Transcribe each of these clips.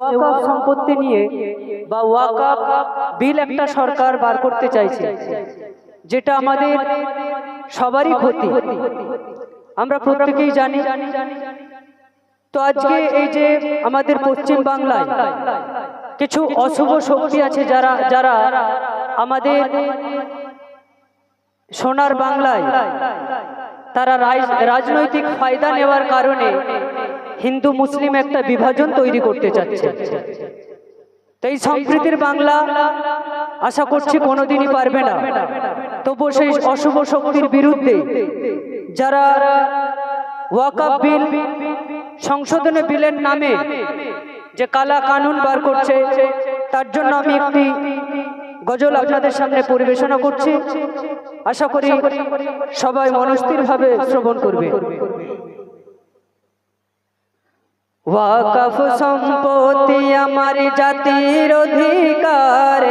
ওয়াকাফ সম্পত্তি নিয়ে বা ওয়াকাফ বিল একটা সরকার বার করতে চাইছে, যেটা আমাদের সবারই ক্ষতি। আমরা প্রত্যেকেই জানি। তো আজকে এই যে আমাদের পশ্চিম বাংলায় কিছু অশুভ শক্তি আছে যারা যারা আমাদের সোনার বাংলায় তারা রাজনৈতিক ফায়দা নেওয়ার কারণে হিন্দু মুসলিম একটা বিভাজন তৈরি করতে চাচ্ছে। তাই সম্প্রীতির বাংলা আশা করছি কোনোদিনই পারবে না। তবু সেই অশুভ শক্তির বিরুদ্ধে যারা ওয়াকাব বিল সংশোধনী বিলের নামে যে কালা কানুন বার করছে, তার জন্য আমি একটি গজল আপনাদের সামনে পরিবেশনা করছি। আশা করি সবাই মনস্থিরভাবে শ্রবণ করবে। ওয়াকফ সম্পত্তি আমার জাতির অধিকার।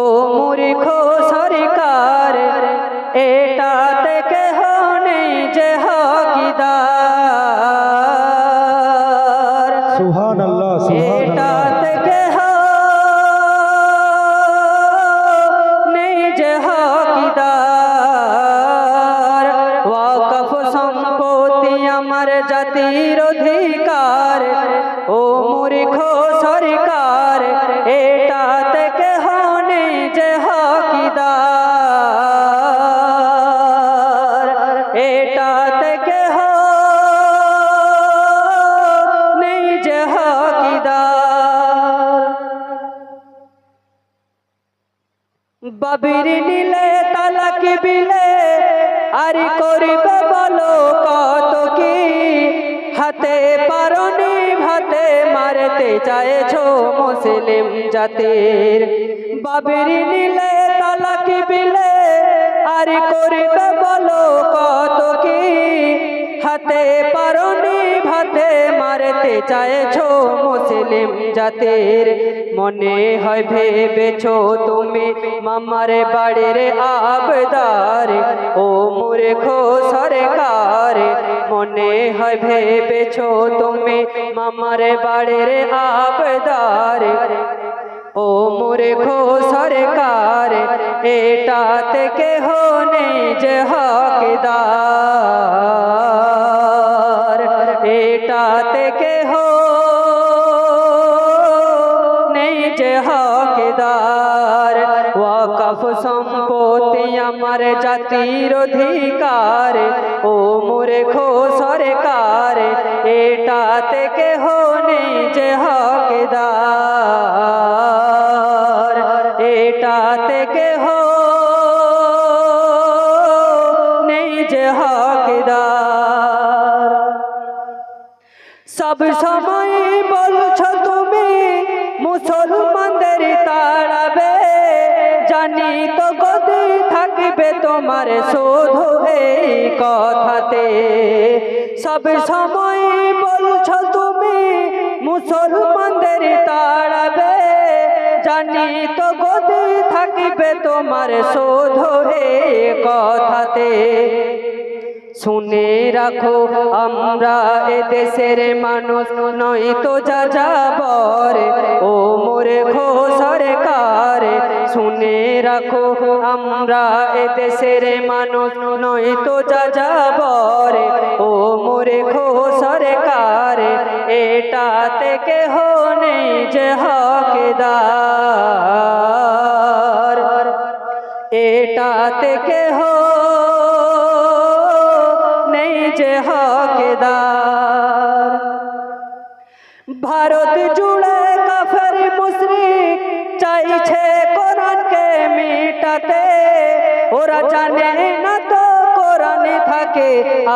ও মূর্খ সরকার এটা থেকে হনে যে হকিদার। বাবির নিলে তালাক বিলে আর করিবে বলো কত কি? হাতে পারনি ভাতে মারতে চাইছো মুসলিম জাতির। বাবির নিলে তালাক বিলে আর করিবে বলো কত কি? হাতে পারনি ভাতে মারতে চাইছো মুসলিম জাতির? মনে হয় ভেবেছো তুমি মামার বাড়ির আবদার। ও মূর্খ সরকার, মনে হয় ভেবেছো তুমি মামার বাড়ির আবদার। ও মূর্খ সরকার এটা থেকে হনে যে হকদার। আমার জাতির অধিকার, ও মূর্খ সরকার এটা থেকে হো নেই যে হকদার এটা থেকে হো নেই হকদার। সব সময় বলছো তুমি, মুসলমানদের তাড়াবে, জানি তো তোমার শোধ এই কথাতে। সব সময় বলছো তুমি, মুসলমানদের তাড়াবে। জানি তো গদি থাকবে তোমার শোধ এই কথাতে। শুনে রাখো, আমরা এদেশের মানুষ নই তো যা যাবর ও মোরে খো সরকার শুনে রাখো, আমরা এ এদেশের মানুষ নই তো যা যাবর ও মোরে খো সরকার, এটা থেকে হনে যে হকদার। এটা থেকে হো নেই যে হকদার। ভারত জুড়ে মিটাতে ওরা জানে না তো কোরআনে থাকে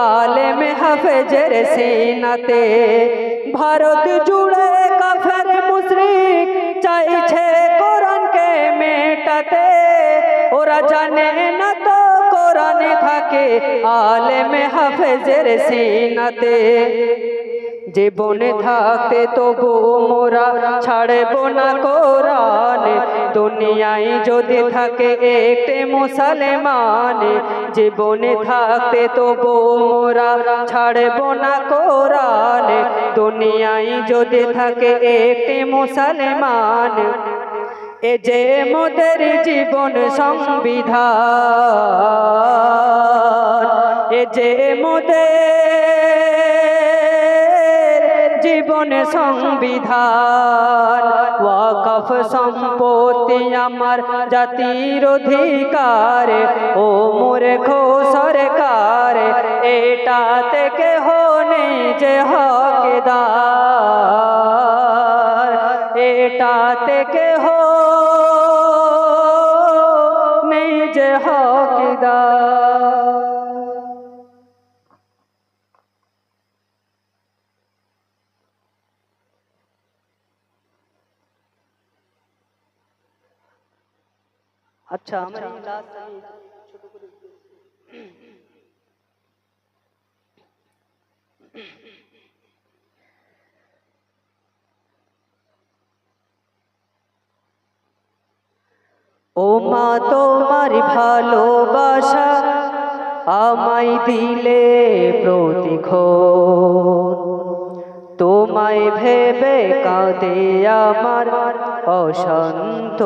আলেম হাফেজের সিনাতে। ভারত জুড়ে কাফের মুশরিক চাইছে কোরআনকে মেটাতে। ওরা জানে না তো কোরআনে থাকে আলেম হাফেজের সিনাতে। জীবনে থাকতে তবু মোরা ছাড়ব না কোরআন। দুনিয়ায় যদি থাকে একটি মুসলমান জীবনে থাকতে তবু মোরা ছাড়ব না কোরআন। দুনিয়ায় যদি থাকে একটি মুসলমান, এ যে মোদের জীবন সংবিধান, এ যে মোদের জীবন সংবিধান। ওয়াকফ সম্পত্তি আমার জাতির অধিকার, ও মূর্খ সরকার এটা থেকে হনে যে হকদার, এটা থেকে হো যে হকদার। আচ্ছা আমার এই last আমি ছোট করে ও মা তোমার ভালোবাসা আমায় দিলে প্রতিক্ষণ তোমায় ভেবে কাঁদে আমার অশান্ত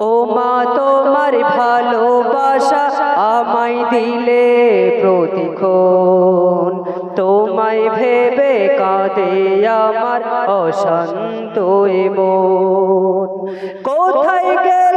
ও মা, তোমার ভালোবাসা আমায় দিলে প্রতিক্ষণ। তোমায় ভেবে কাঁদে আমার অশান্ত মন। কোথায় গেলে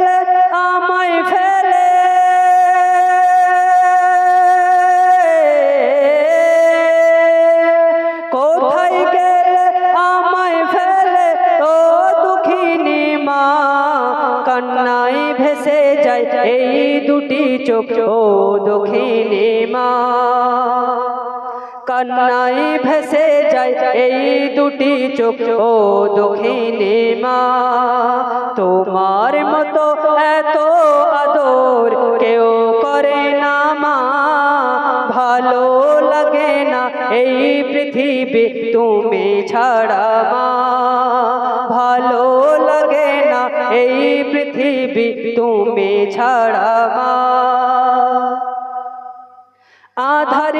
এই দুটি চোখ, ও দুঃখিনী মা। কান্নাই ভেসে যায় এই দুটি চোখ, ও দুঃখিনী মা। তোমার মতো এত আদর কেউ করে না মা। ভালো লাগে না এই পৃথিবী তুমি ছাড়া মা। আধার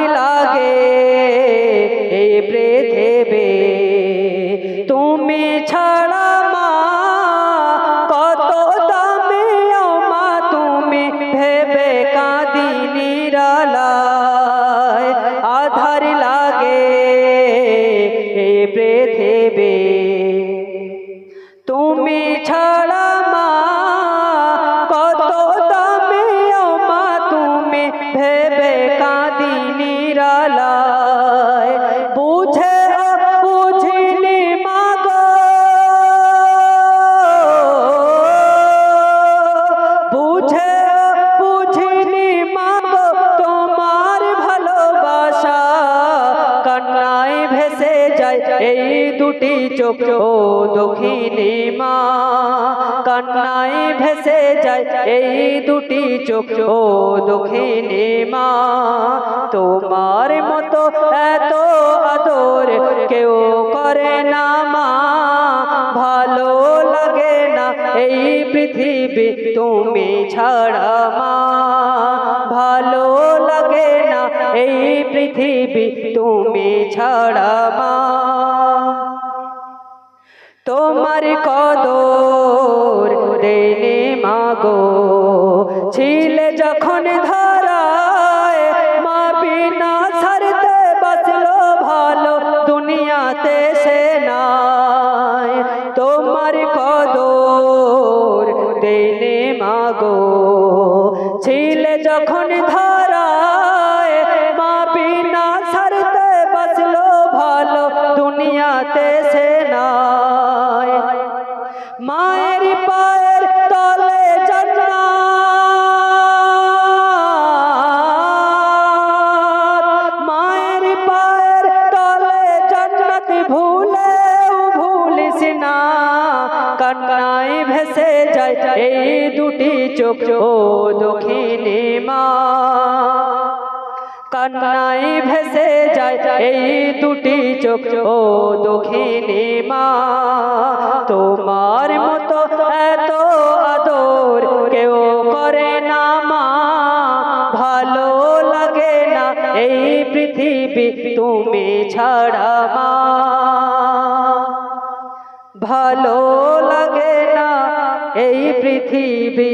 চোখ ও দক্ষিণী মা। কান্নায় ভেসে যায় এই দুটি চোখ ও দক্ষিণী মা। তোমার মতো এত আদর কেউ করে না মা। ভালো লাগে না এই পৃথিবী তুমি ছাড়া মা। ভালো লাগে না এই পৃথিবী তুমি ছাড়া মা। তোমার কদর দেনে মাগো। ছিলে ও দক্ষিণী মা। কান্নাই ভেসে যায় এই দুটি চোখ ও দক্ষিণী মা। তোমার মতো এত আদর কেউ করে না মা। ভালো লাগে না এই পৃথিবী তুমি ছাড়া মা। ভালো পৃথিবী